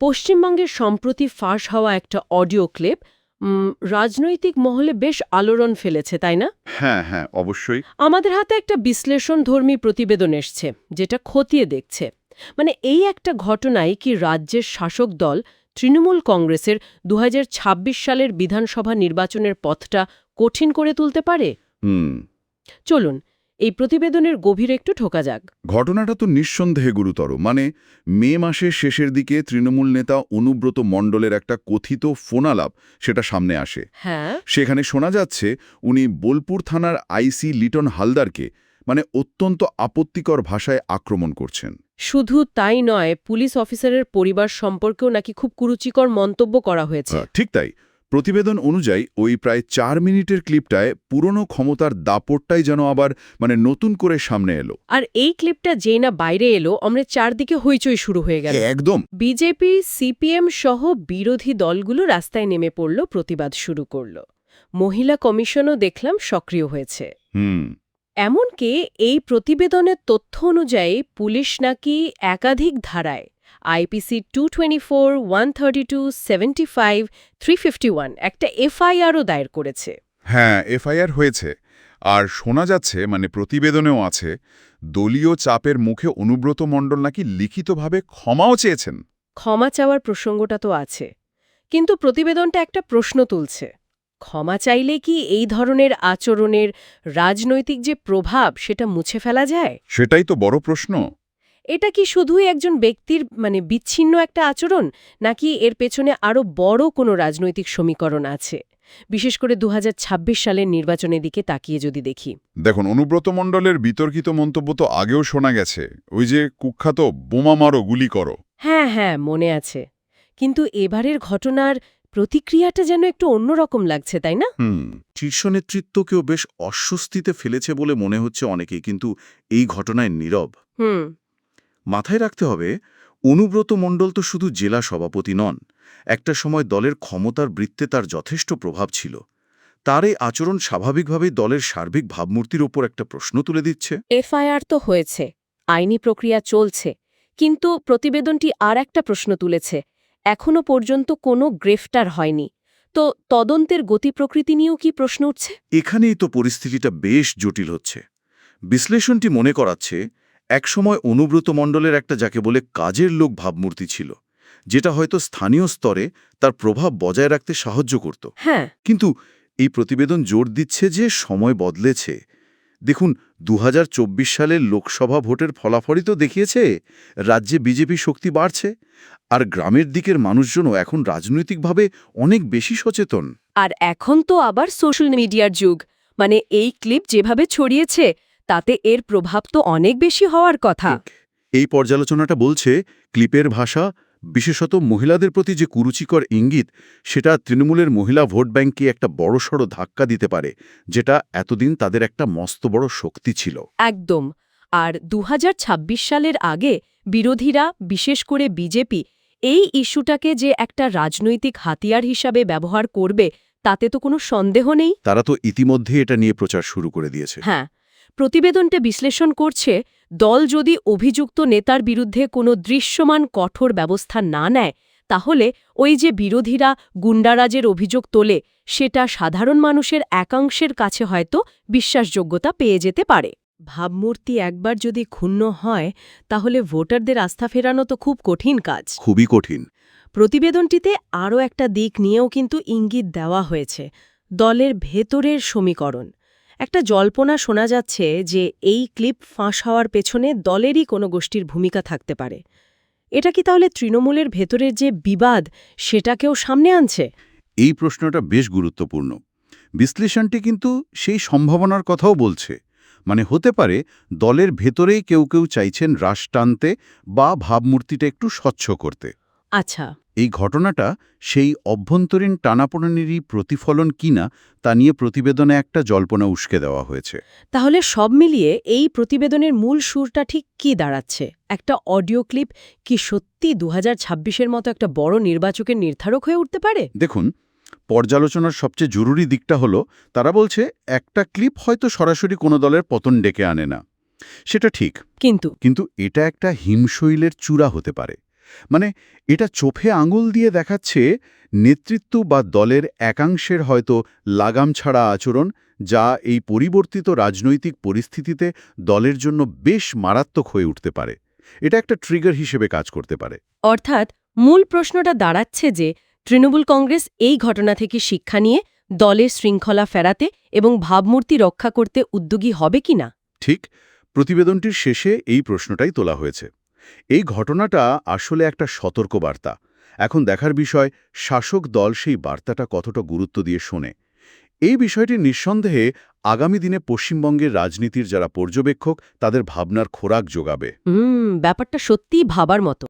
পশ্চিমবঙ্গের সম্প্রতি ফাঁস হওয়া একটা অডিও ক্লিপ রাজনৈতিক মহলে বেশ আলোড়ন ফেলেছে তাই না? হ্যাঁ হ্যাঁ অবশ্যই। আমাদের হাতে একটা বিশ্লেষণধর্মী প্রতিবেদন এসছে যেটা খতিয়ে দেখছে। মানে এই একটা ঘটনায় কি রাজ্যের শাসক দল তৃণমূল কংগ্রেসের দু হাজার ছাব্বিশ সালের বিধানসভা নির্বাচনের পথটা কঠিন করে তুলতে পারে? হুম। চলুন এই প্রতিবেদনের গভীরে একটু ঢোকা যাক। ঘটনাটা তো নিঃসন্দেহে গুরুতর। মানে মে মাসের শেষের দিকে তৃণমূল নেতা অনুব্রত মণ্ডলের একটা কথিত ফোনালাপ সেটা সামনে আসে। হ্যাঁ। সেখানে শোনা যাচ্ছে উনি বোলপুর থানার আইসি লিটন হালদারকে মানে অত্যন্ত আপত্তিকর ভাষায় আক্রমণ করছেন। শুধু তাই নয় পুলিশ অফিসারের পরিবার সম্পর্কেও নাকি খুব কুরুচিকর মন্তব্য করা হয়েছে। ঠিক তাই। প্রতিবেদন অনুযায়ী ওই প্রায় চার মিনিটের ক্লিপটায় পুরনো ক্ষমতার দাপটটাই যেন আবার মানে নতুন করে সামনে এলো। আর এই ক্লিপটা যেই না বাইরে এলো আমরা চারদিকে হইচই শুরু হয়ে গেল। একদম। বিজেপি সিপিএম সহ বিরোধী দলগুলো রাস্তায় নেমে পড়ল প্রতিবাদ শুরু করল। মহিলা কমিশনও দেখলাম সক্রিয় হয়েছে। হুম। এমনকি এই প্রতিবেদনের তথ্য অনুযায়ী পুলিশ নাকি একাধিক ধারায় IPC two twenty four one thirty two seventy five three fifty one একটা এফআইআরও দায়ের করেছে। হ্যাঁ এফআইআর হয়েছে। আর শোনা যাচ্ছে মানে প্রতিবেদনেও আছে দলীয় চাপের মুখে অনুব্রত মণ্ডল নাকি লিখিতভাবে ক্ষমাও চেয়েছেন। ক্ষমা চাওয়ার প্রসঙ্গটা তো আছে। কিন্তু প্রতিবেদনটা একটা প্রশ্ন তুলছে। ক্ষমা চাইলে কি এই ধরনের আচরণের রাজনৈতিক যে প্রভাব সেটা মুছে ফেলা যায়? সেটাই তো বড় প্রশ্ন। এটা কি শুধুই একজন ব্যক্তির মানে বিচ্ছিন্ন একটা আচরণ নাকি এর পেছনে আরও বড় কোনো রাজনৈতিক সমীকরণ আছে? বিশেষ করে দু হাজার ছাব্বিশ সালের নির্বাচনের দিকে তাকিয়ে যদি দেখি। দেখুন অনুব্রত মণ্ডলের বিতর্কিত মন্তব্য তো আগেও শোনা গেছে। ওই যে কুখ্যাত বোমা মারো গুলি করো। হ্যাঁ হ্যাঁ মনে আছে। কিন্তু এবারের ঘটনার প্রতিক্রিয়াটা যেন একটু অন্যরকম লাগছে তাই না? হুম। শীর্ষ নেতৃত্বকেও বেশ অস্বস্তিতে ফেলেছে বলে মনে হচ্ছে অনেকেই কিন্তু এই ঘটনায় নীরব। হুম। মাথায় রাখতে হবে অনুব্রত মণ্ডল তো শুধু জেলা সভাপতি নন একটা সময় দলের ক্ষমতার বৃত্তে তার যথেষ্ট প্রভাব ছিল। তার এই আচরণ স্বাভাবিকভাবেই দলের সার্বিক ভাবমূর্তির ওপর একটা প্রশ্ন তুলে দিচ্ছে। এফআইআর তো হয়েছে আইনি প্রক্রিয়া চলছে কিন্তু প্রতিবেদনটি আর একটা প্রশ্ন তুলেছে এখনও পর্যন্ত কোনো গ্রেফতার হয়নি। তো তদন্তের গতি প্রকৃতি নিয়েও কি প্রশ্ন উঠছে? এখানেই তো পরিস্থিতিটা বেশ জটিল হচ্ছে। বিশ্লেষণটি মনে করাচ্ছে একসময় অনুব্রত মণ্ডলের একটা যাকে বলে কাজের লোক ভাবমূর্তি ছিল যেটা হয়তো স্থানীয় স্তরে তার প্রভাব বজায় রাখতে সাহায্য করত। হ্যাঁ। কিন্তু এই প্রতিবেদন জোর দিচ্ছে যে সময় বদলেছে। দেখুন দু হাজার চব্বিশ সালের লোকসভা ভোটের ফলাফলই তো দেখিয়েছে রাজ্যে বিজেপি শক্তি বাড়ছে আর গ্রামের দিকের মানুষজনও এখন রাজনৈতিকভাবে অনেক বেশি সচেতন। আর এখন তো আবার সোশ্যাল মিডিয়ার যুগ মানে এই ক্লিপ যেভাবে ছড়িয়েছে তাতে এর প্রভাব তো অনেক বেশি হওয়ার কথা। এই পর্যালোচনাটা বলছে ক্লিপের ভাষা বিশেষত মহিলাদের প্রতি যে কুরুচিকর ইঙ্গিত সেটা তৃণমূলের মহিলা ভোট ব্যাংককে একটা বড়সড় ধাক্কা দিতে পারে যেটা এতদিন তাদের একটা মস্ত বড় শক্তি ছিল। একদম। আর দু হাজার ছাব্বিশ সালের আগে বিরোধীরা বিশেষ করে বিজেপি এই ইস্যুটাকে যে একটা রাজনৈতিক হাতিয়ার হিসাবে ব্যবহার করবে তাতে তো কোনো সন্দেহ নেই? তারা তো ইতিমধ্যে এটা নিয়ে প্রচার শুরু করে দিয়েছে। হ্যাঁ। প্রতিবেদনটা বিশ্লেষণ করছে দল যদি অভিযুক্ত নেতার বিরুদ্ধে কোনো দৃশ্যমান কঠোর ব্যবস্থা না নেয় তাহলে ওই যে বিরোধীরা গুন্ডারাজের অভিযোগ তোলে সেটা সাধারণ মানুষের একাংশের কাছে হয়তো বিশ্বাসযোগ্যতা পেয়ে যেতে পারে। ভাবমূর্তি একবার যদি ক্ষুণ্ণ হয় তাহলে ভোটারদের আস্থা ফেরানো তো খুব কঠিন কাজ। খুবই কঠিন। প্রতিবেদনটিতে আরও একটা দিক নিয়েও কিন্তু ইঙ্গিত দেওয়া হয়েছে দলের ভেতরের সমীকরণ। একটা জল্পনা শোনা যাচ্ছে যে এই ক্লিপ ফাঁস হওয়ার পেছনে দলেরই কোনো গোষ্ঠীর ভূমিকা থাকতে পারে। এটা কি তাহলে তৃণমূলের ভেতরের যে বিবাদ, সেটাকেও সামনে আনছে? এই প্রশ্নটা বেশ গুরুত্বপূর্ণ। বিশ্লেষণটি কিন্তু সেই সম্ভাবনার কথাও বলছে। মানে হতে পারে দলের ভেতরেই কেউ কেউ চাইছেন রাশ টানতে বা ভাবমূর্তিটা একটু স্বচ্ছ করতে। আচ্ছা। এই ঘটনাটা সেই অভ্যন্তরীণ টানাপোড়েনেরই প্রতিফলন কিনা তা নিয়ে প্রতিবেদনে একটা জল্পনা উস্কে দেওয়া হয়েছে। তাহলে সব মিলিয়ে এই প্রতিবেদনের মূল সুরটা ঠিক কি দাঁড়াচ্ছে? একটা অডিও ক্লিপ কি সত্যি দু এর মতো একটা বড় নির্বাচকের নির্ধারক হয়ে উঠতে পারে? দেখুন পর্যালোচনার সবচেয়ে জরুরি দিকটা হলো তারা বলছে একটা ক্লিপ হয়তো সরাসরি কোনো দলের পতন ডেকে আনে না। সেটা ঠিক। কিন্তু কিন্তু এটা একটা হিমশৈলের চূড়া হতে পারে। মানে এটা চোখে আঙুল দিয়ে দেখাচ্ছে নেতৃত্ব বা দলের একাংশের হয়তো লাগাম ছাড়া আচরণ যা এই পরিবর্তিত রাজনৈতিক পরিস্থিতিতে দলের জন্য বেশ মারাত্মক হয়ে উঠতে পারে। এটা একটা ট্রিগার হিসেবে কাজ করতে পারে। অর্থাৎ মূল প্রশ্নটা দাঁড়াচ্ছে যে তৃণমূল কংগ্রেস এই ঘটনা থেকে শিক্ষা নিয়ে দলের শৃঙ্খলা ফেরাতে এবং ভাবমূর্তি রক্ষা করতে উদ্যোগী হবে কিনা? ঠিক প্রতিবেদনটির শেষে এই প্রশ্নটাই তোলা হয়েছে। এই ঘটনাটা আসলে একটা সতর্কবার্তা। এখন দেখার বিষয়, শাসক দল সেই বার্তাটা কতটা গুরুত্ব দিয়ে শোনে। এই বিষয়টি নিঃসন্দেহে আগামী দিনে পশ্চিমবঙ্গের রাজনীতির যারা পর্যবেক্ষক, তাদের ভাবনার খোরাক যোগাবে। ব্যাপারটা সত্যিই ভাবার মতো।